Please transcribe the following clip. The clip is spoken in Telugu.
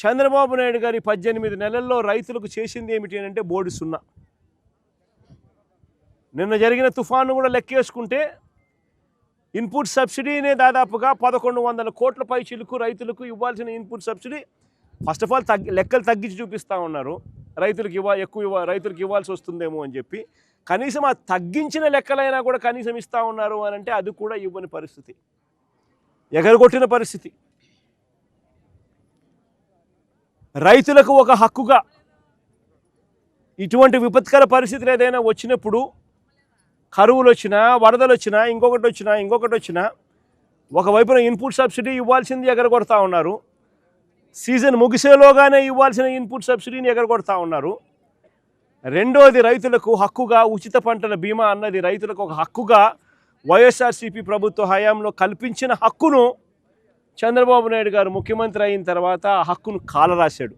చంద్రబాబు నాయుడు గారి పద్దెనిమిది నెలల్లో రైతులకు చేసింది ఏమిటి అని అంటే బోర్డు సున్నా. నిన్న జరిగిన తుఫాను కూడా లెక్కేసుకుంటే ఇన్పుట్ సబ్సిడీనే దాదాపుగా పదకొండు వందల కోట్ల పై చిలుకు రైతులకు ఇవ్వాల్సిన input subsidy first of all తగ్గి లెక్కలు తగ్గించి చూపిస్తూ ఉన్నారు. రైతులకు ఇవ్వ ఎక్కువ ఇవ్వ రైతులకు ఇవ్వాల్సి వస్తుందేమో అని చెప్పి. కనీసం ఆ తగ్గించిన లెక్కలైనా కూడా కనీసం ఇస్తూ ఉన్నారు అని అంటే అది కూడా ఇవ్వని పరిస్థితి. ఎగరగొట్టిన పరిస్థితి. రైతులకు ఒక హక్కుగా. ఇటువంటి విపత్కర పరిస్థితులు ఏదైనా వచ్చినప్పుడు కరువులు వచ్చినా వరదలు వచ్చినా ఇంకొకటి వచ్చినా ఇంకొకటి వచ్చినా ఒకవైపున ఇన్పుట్ సబ్సిడీ ఇవ్వాల్సింది ఎగరగొడతా ఉన్నారు. సీజన్ ముగిసేలోగానే ఇవ్వాల్సిన ఇన్పుట్ సబ్సిడీని ఎగరగొడతా ఉన్నారు. రెండోది రైతులకు హక్కుగా ఉచిత పంటల బీమా అన్నది రైతులకు ఒక హక్కుగా వైఎస్ఆర్సీపీ ప్రభుత్వ హయాంలో కల్పించిన హక్కును చంద్రబాబు నాయుడు గారు ముఖ్యమంత్రి అయిన తర్వాత ఆ హక్కును కాలరాశాడు.